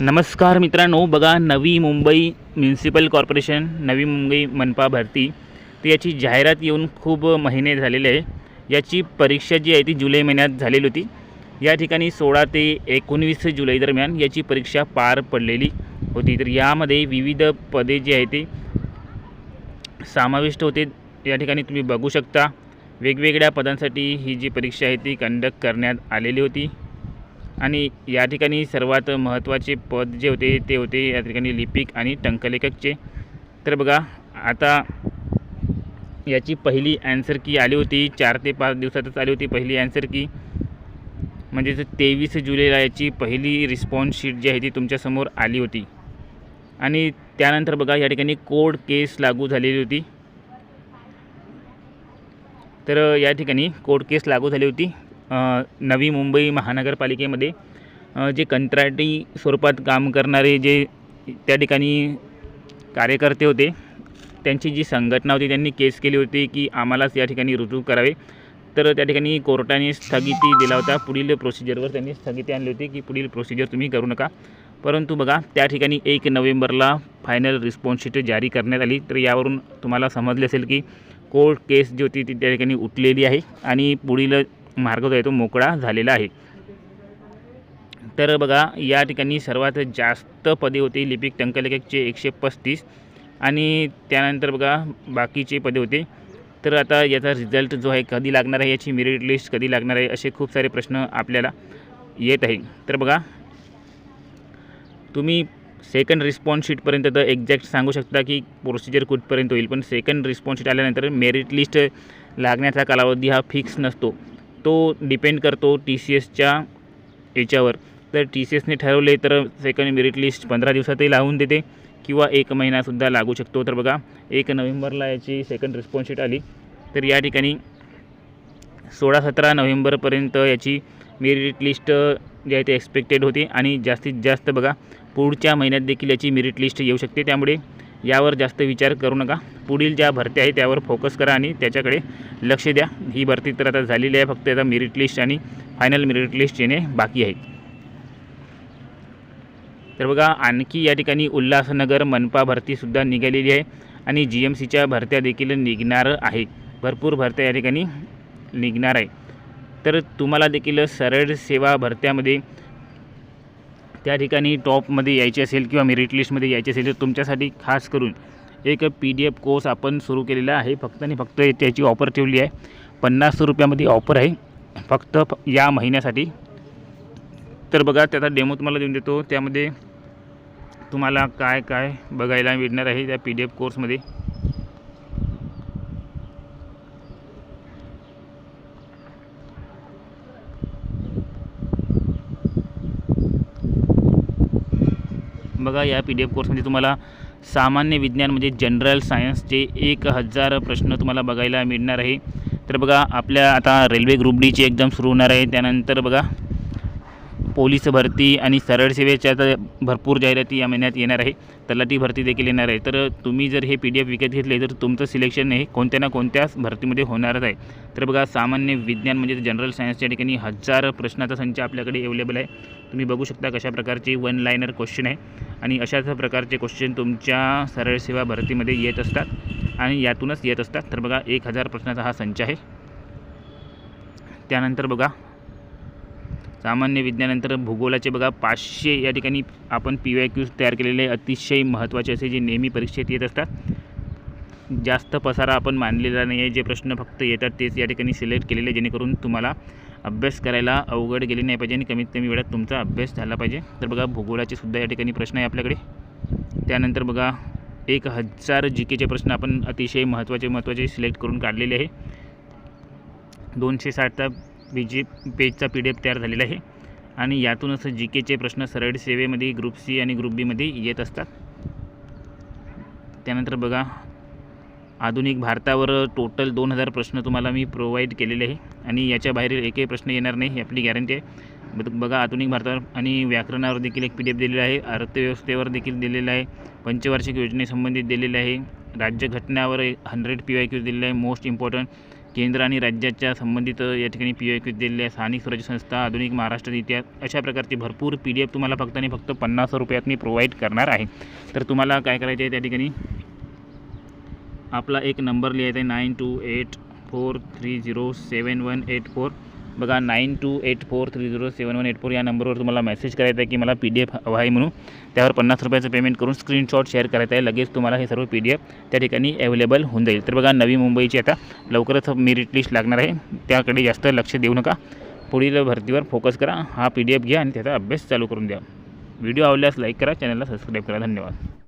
नमस्कार मित्रांनो बघा नवी मुंबई म्युन्सिपल कॉर्पोरेशन नवी मुंबई मनपा भरती. तर याची जाहिरात येऊन खूप महिने झालेले आहे. याची परीक्षा जी आहे ती जुलै महिन्यात झालेली होती. या ठिकाणी सोळा ते एकोणवीस जुलै दरम्यान याची परीक्षा पार पडलेली होती. तर यामध्ये विविध पदे जी आहे ती समाविष्ट होते. या ठिकाणी तुम्ही बघू शकता वेगवेगळ्या पदांसाठी ही जी परीक्षा आहे ती कंडक्ट करण्यात आलेली होती. आणि या ठिकाणी सर्वात महत्त्वाचे पद जे होते ते होते या ठिकाणी लिपिक आणि टंकलेखकचे. तर बघा आता याची पहिली ॲन्सर की आली होती चार ते पाच दिवसातच आली होती पहिली ॲन्सर की म्हणजेच तेवीस जुलैला याची पहिली रिस्पॉन्स शीट जी आहे ती तुमच्यासमोर आली होती. आणि त्यानंतर बघा या ठिकाणी कोड केस लागू झालेली होती. तर या ठिकाणी कोर्ट केस लागू झाली होती. नवी मुंबई महानगरपालिकेमध्ये जे कंत्राटी स्वरूपात काम करणारे जे त्या ठिकाणी कार्यकर्ते होते त्यांची जी संघटना होती त्यांनी केस केली होती की आम्हालाच या ठिकाणी रुजू करावे. तर त्या ठिकाणी कोर्टाने स्थगिती दिला होता. पुढील प्रोसिजरवर त्यांनी स्थगिती आणली होती की पुढील प्रोसिजर तुम्ही करू नका. परंतु बघा त्या ठिकाणी एक नोव्हेंबरला फायनल रिस्पॉन्स शीट जारी करण्यात आली. तर यावरून तुम्हाला समजले असेल की कोर्ट केस जी होती ती त्या ठिकाणी उठलेली आहे. आणि पुढील मार्ग जो आहे तो मोकळा झालेला आहे. तर बघा या ठिकाणी सर्वात जास्त पदे होती लिपिक टंकलेखकचे एकशे पस्तीस आणि त्यानंतर बघा बाकीचे पदे होते. तर आता याचा रिझल्ट जो आहे कधी लागणार आहे याची मेरिट लिस्ट कधी लागणार आहे असे खूप सारे प्रश्न आपल्याला येत आहे. तर बघा तुम्ही सेकंड रिस्पॉन्स शीटपर्यंत तर एक्झॅक्ट सांगू शकता की प्रोसिजर कुठपर्यंत होईल पण सेकंड रिस्पॉन्स शीट आल्यानंतर मेरिट लिस्ट लागण्याचा कालावधी हा फिक्स नसतो. तो डिपेंड करतो टी सी एसच्या याच्यावर. तर टी सी एसने ठरवले तर सेकंड मेरिट लिस्ट पंधरा दिवसातही लावून देते किंवा एक महिनासुद्धा लागू शकतो. तर बघा एक नोव्हेंबरला याची सेकंड रिस्पॉन्सशीट आली. तर या ठिकाणी सोळा सतरा नोव्हेंबरपर्यंत याची मेरिट लिस्ट जी आहे ते एक्सपेक्टेड होती. आणि जास्तीत जास्त बघा पुढच्या महिन्यात देखील याची मेरिट लिस्ट येऊ शकते. त्यामुळे यावर जास्त विचार करू नका. पुढील ज्या भरत्या आहे त्यावर फोकस करा आणि त्याच्याकडे लक्ष द्या. ही भरती तर आता झालेली आहे. फक्त आता मेरिट लिस्ट आणि फायनल मेरिट लिस्ट येणे बाकी आहे तर बघा आणखी या ठिकाणी उल्हासनगर मनपा भरतीसुद्धा निघालेली आहे आणि जी एम सीच्या भरत्या देखील निघणार आहे भरपूर भरत्या या ठिकाणी निघणार आहे. तर तुम्हाला देखील सरळ सेवा भरत्यामध्ये त्या ठिकाणी टॉपमध्ये यायचे असेल किंवा मेरिट लिस्टमध्ये यायचे असेल तर तुमच्यासाठी खास करून एक पी डी एफ कोर्स आपण सुरू केलेला आहे. फक्त आणि फक्त त्याची ऑफर ठेवली आहे. पन्नास रुपयामध्ये ऑफर आहे. फक्त या महिन्यासाठी. तर बघा त्याचा डेमो तुम्हाला देऊन देतो. त्यामध्ये तुम्हाला काय काय बघायला मिळणार आहे त्या पी डी एफ कोर्समध्ये बघा या पी डी एफ कोर्समध्ये तुम्हाला सामान्य विज्ञान म्हणजे जनरल सायन्सचे एक हजार प्रश्न तुम्हाला बघायला मिळणार आहे. तर बघा आपल्या आता रेल्वे ग्रुप डीची एक्झाम सुरू होणार आहे. त्यानंतर बघा पोलीस भरती आणि सरळ सेवेच्या तर भरपूर जाहिराती या महिन्यात येणार आहे. तलाठी भरती देखील येणार आहे. तर तुम्ही जर हे पी डी एफ विकत घेतले तर तुमचं सिलेक्शन हे कोणत्या ना कोणत्याच भरतीमध्ये होणारच आहे. तर बघा सामान्य विज्ञान म्हणजे जनरल सायन्सच्या ठिकाणी हजार प्रश्नाचा संच आपल्याकडे अवेलेबल आहे. तुम्ही बघू शकता कशा प्रकारचे वन लायनर क्वेश्चन आहे. आणि अशाच प्रकारचे क्वेश्चन तुमच्या सरळ सेवा भरतीमध्ये येत असतात आणि यातूनच येत असतात. तर बघा एक हजार प्रश्नाचा हा संच आहे. त्यानंतर बघा सामान्य विज्ञानानंतर भूगोलाचे बघा पाचशे या ठिकाणी आपण पी वाय क्यूज तयार केलेले अतिशय महत्त्वाचे असे जे नेहमी परीक्षेत येत असतात. जास्त पसारा आपण मानलेला नाही आहे जे प्रश्न फक्त येतात तेच या ठिकाणी सिलेक्ट केलेले जेणेकरून तुम्हाला अभ्यास करायला अवघड गेले नाही पाहिजे आणि कमीत कमी वेळात तुमचा अभ्यास झाला पाहिजे. तर बघा भूगोलाचे सुद्धा या ठिकाणी प्रश्न आहे आपल्याकडे. त्यानंतर बघा एक हजार जी केचे प्रश्न आपण अतिशय महत्त्वाचे महत्त्वाचे सिलेक्ट करून काढलेले आहे. दोनशे साठचा बी जी पेजचा पी डी एफ तयार झालेला आहे. आणि यातूनच जी केचे प्रश्न सरळ सेवेमध्ये ग्रुप सी आणि ग्रुप बीमध्ये येत असतात. त्यानंतर बघा आधुनिक भारतावर टोटल दोन हजार प्रश्न तुम्हाला मी प्रोव्हाइड केलेले आहे. आणि याच्या बाहेर एकही प्रश्न येणार नाही ही आपली गॅरंटी आहे. बघा आधुनिक भारतावर आणि व्याकरणावर देखील एक पी डी एफ दिलेला आहे अर्थव्यवस्थेवर देखील दिलेला आहे पंचवार्षिक योजनेसंबंधित दिलेलं आहे राज्यघटनावर हंड्रेड पी वाय क्यू दिलेलं आहे मोस्ट इम्पॉर्टंट केंद्र आणि राज्याच्या संबंधित या ठिकाणी पी वाय क्यू दिलेल्या आहे. स्थानिक स्वराज्य संस्था आधुनिक महाराष्ट्र इतिहास अशा प्रकारची भरपूर पी डी एफ तुम्हाला फक्त आणि फक्त पन्नास रुपयात मी प्रोव्हाइड करणार आहे. तर तुम्हाला काय करायचे आहे त्या ठिकाणी? आपला एक नंबर लिहायचा आहे nine two eight four three zero seven one eight four. बघा nine two eight four three zero seven one eight four या नंबरवर तुम्हाला मेसेज करायचा आहे की मला पी डी एफ हवा आहे म्हणून. त्यावर पन्नास रुपयाचं पेमेंट करून स्क्रीनशॉट शेअर करायचं आहे. लगेच तुम्हाला हे सर्व पी डी एफ त्या ठिकाणी अवेलेबल होऊन जाईल. तर बघा नवी मुंबईची आता लवकरच मेरिट लिस्ट लागणार आहे. त्याकडे जास्त लक्ष देऊ नका. पुढील भरतीवर फोकस करा. हा पी डी एफ घ्या आणि त्याचा अभ्यास चालू करून द्या. व्हिडिओ आवडल्यास लाईक करा. चॅनलला सबस्क्राईब करा. धन्यवाद.